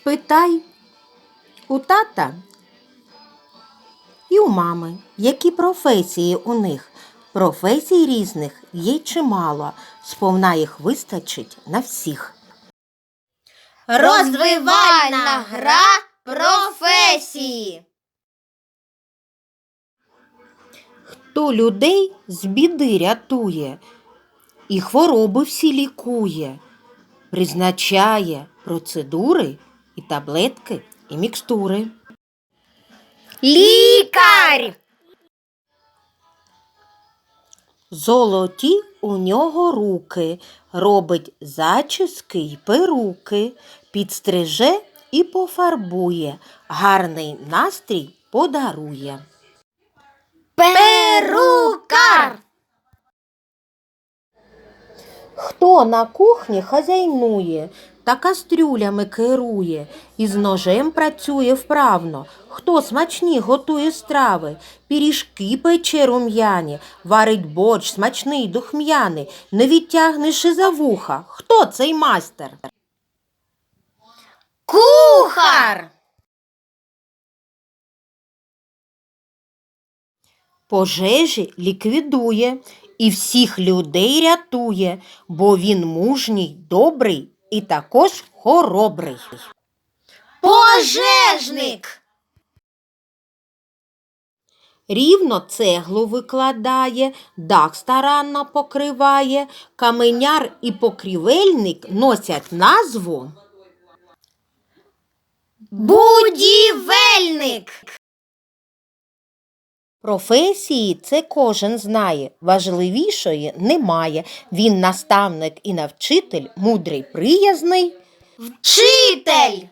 Спитай у тата і у мами, які професії у них. Професій різних є чимало, сповна їх вистачить на всіх. Розвивальна гра професії. Хто людей з біди рятує і хвороби всі лікує, призначає процедури і таблетки, і мікстури. Лікар. Золоті у нього руки, робить зачіски й перуки, підстриже і пофарбує, гарний настрій подарує. Перукар. Хто на кухні хазяйнує та кастрюлями керує, і з ножем працює вправно, хто смачні готує страви, пиріжки пече рум'яні, варить борщ смачний духм'яний, не відтягнеш і за вуха. Хто цей майстер? Кухар. Пожежі ліквідує і всіх людей рятує, бо він мужній, добрий і також хоробрий. Пожежник. Рівно цеглу викладає, дах старанно покриває, каменяр і покрівельник носять назву. Будівельник. Професії це кожен знає, важливішої немає. Він наставник і навчитель, мудрий, приязний. Вчитель.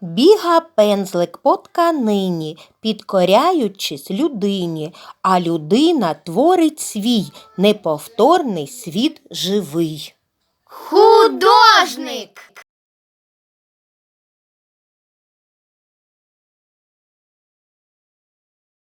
Біга пензлик по тканині, підкоряючись людині, а людина творить свій неповторний світ живий. Художник.